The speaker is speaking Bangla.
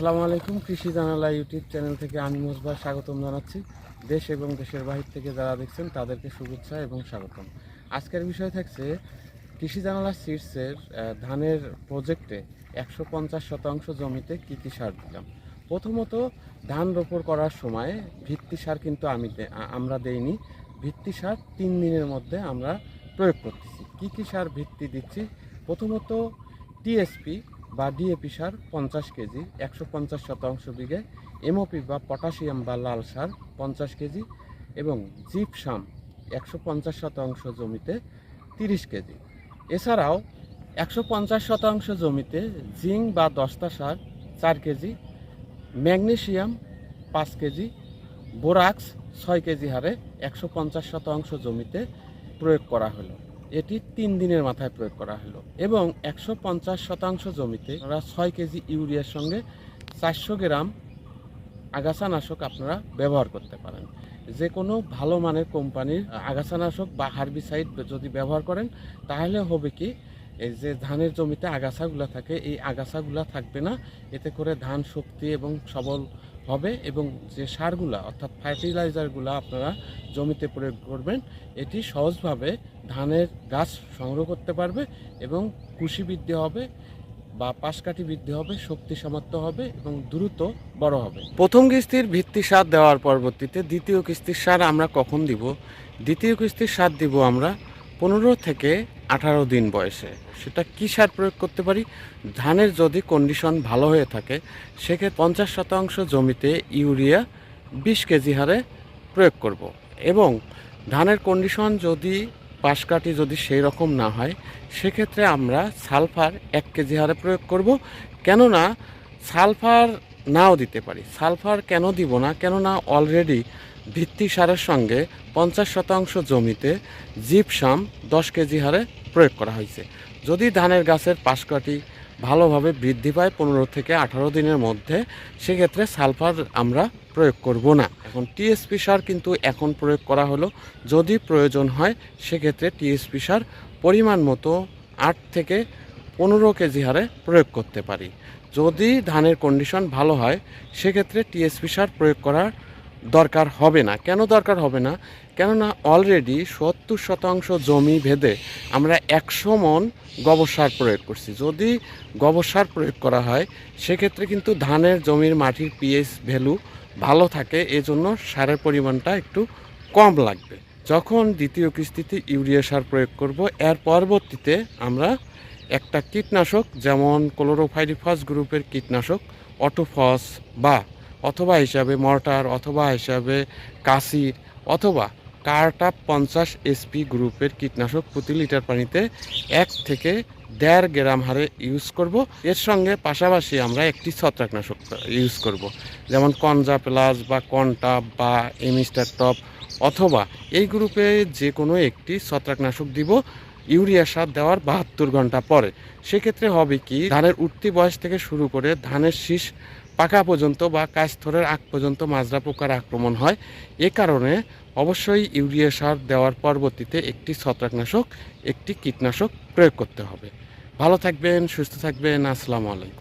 আসসালামু আলাইকুম, কৃষি জানালা ইউটিউব চ্যানেল থেকে আমি মোসবার স্বাগতম জানাচ্ছি। দেশ এবং দেশের বাহির থেকে যারা দেখছেন, তাদেরকে শুভেচ্ছা এবং স্বাগতম। আজকের বিষয় থাকছে, কৃষি জানালা সিডসের ধানের প্রজেক্টে একশো পঞ্চাশ শতাংশ জমিতে কী কী সার দিলাম? প্রথমত, ধান রোপণ করার সময় ভিত্তি সার কিন্তু আমি আমরা দেইনি। ভিত্তি সার তিন দিনের মধ্যে আমরা প্রয়োগ করতেছি। কী কী সার ভিত্তি দিচ্ছি? প্রথমত, টিএসপি বা ডিএপি সার পঞ্চাশ কেজি, একশো পঞ্চাশ শতাংশ বিঘে এমওপি বা পটাশিয়াম বা লাল সার পঞ্চাশ কেজি এবং জিপসাম একশো পঞ্চাশ শতাংশ জমিতে তিরিশ কেজি। এছাড়াও একশো পঞ্চাশ শতাংশ জমিতে জিঙ্ক বা দস্তা সার চার কেজি, ম্যাগনেশিয়াম পাঁচ কেজি, বোরাক্স ছয় কেজি হারে একশো পঞ্চাশ শতাংশ জমিতে প্রয়োগ করা হলো। এটি তিন দিনের মাথায় প্রয়োগ করা হলো এবং একশো পঞ্চাশ শতাংশ জমিতে আপনারা ছয় কেজি ইউরিয়ার সঙ্গে চারশো গ্রাম আগাছানাশক আপনারা ব্যবহার করতে পারেন। যে কোনো ভালো মানের কোম্পানির আগাছানাশক বা হার্বিসাইড যদি ব্যবহার করেন, তাহলে হবে কি, এই যে ধানের জমিতে আগাছাগুলো থাকে, এই আগাছাগুলো থাকবে না। এতে করে ধান শক্তি এবং সবল হবে এবং যে সারগুলা, অর্থাৎ ফার্টিলাইজারগুলো আপনারা জমিতে প্রয়োগ করবেন, এটি সহজভাবে ধানের গাছ সংগ্রহ করতে পারবে এবং কুশি বৃদ্ধি হবে বা পাশকাঠি বৃদ্ধি হবে, শক্তি সামর্থ্য হবে এবং দ্রুত বড় হবে। প্রথম কিস্তির ভিত্তি সার দেওয়ার পরবর্তীতে দ্বিতীয় কিস্তির সার আমরা কখন দিব? দ্বিতীয় কিস্তির সার দিব আমরা পনেরো থেকে আঠারো দিন বয়সে। সেটা কী সার প্রয়োগ করতে পারি? ধানের যদি কন্ডিশন ভালো হয়ে থাকে, সেক্ষেত্রে পঞ্চাশ শতাংশ জমিতে ইউরিয়া বিশ কেজি হারে প্রয়োগ করব। এবং ধানের কন্ডিশন যদি পাশকাঠি যদি সেই রকম না হয়, সেক্ষেত্রে আমরা সালফার এক কেজি হারে প্রয়োগ করব। কেননা, সালফার নাও দিতে পারি। সালফার কেন দিব না? কেননা অলরেডি ভিত্তি সারের সঙ্গে পঞ্চাশ শতাংশ জমিতে জিপসাম দশ কেজি হারে প্রয়োগ করা হয়েছে। যদি ধানের গাছের পাশকাঠি ভালোভাবে বৃদ্ধি পায় পনেরো থেকে আঠারো দিনের মধ্যে, সেক্ষেত্রে সালফার আমরা প্রয়োগ করব না। এখন টিএসপি সার কিন্তু এখন প্রয়োগ করা হলো। যদি প্রয়োজন হয়, সেক্ষেত্রে টিএসপি সার পরিমাণ মতো আট থেকে পনেরো কেজি হারে প্রয়োগ করতে পারি। যদি ধানের কন্ডিশন ভালো হয়, সেক্ষেত্রে টিএসপি সার প্রয়োগ করার দরকার হবে না। কেন দরকার হবে না? কেননা অলরেডি সত্তর শতাংশ জমি ভেদে আমরা একশো মন গোবর সার প্রয়োগ করছি। যদি গোবর সার প্রয়োগ করা হয়, সেক্ষেত্রে কিন্তু ধানের জমির মাটির পিএইচ ভ্যালু ভালো থাকে, এজন্য সারের পরিমাণটা একটু কম লাগবে। যখন দ্বিতীয় কিস্তিতে ইউরিয়া সার প্রয়োগ করব, এর পরবর্তীতে আমরা একটা কীটনাশক, যেমন ক্লোরোফাইরিফাস গ্রুপের কীটনাশক অটোফস বা অথবা হিসাবে মর্টার, অথবা হিসাবে কাসির, অথবা কার্টাপ পঞ্চাশ এসপি গ্রুপের কীটনাশক প্রতি লিটার পানিতে এক থেকে দেড় গ্রাম হারে ইউজ করব। এর সঙ্গে পাশাপাশি আমরা একটি ছত্রাকনাশক ইউজ করব। যেমন কনজা প্লাস বা কনটাপ বা এমিস্টার টপ অথবা এই গ্রুপে যে কোনো একটি ছত্রাকনাশক দিব। ইউরিয়া সার দেওয়ার বাহাত্তর ঘণ্টা পরে। সেক্ষেত্রে হবে কি, ধানের উঠতি বয়স থেকে শুরু করে ধানের শীষ পাকা পর্যন্ত বা কাস্থরের আগ পর্যন্ত মাজরা পোকার আক্রমণ হয়। এ কারণে অবশ্যই ইউরিয়া সার দেওয়ার পরবর্তীতে একটি ছত্রাকনাশক, একটি কীটনাশক প্রয়োগ করতে হবে। ভালো থাকবেন, সুস্থ থাকবেন, আসসালামু আলাইকুম।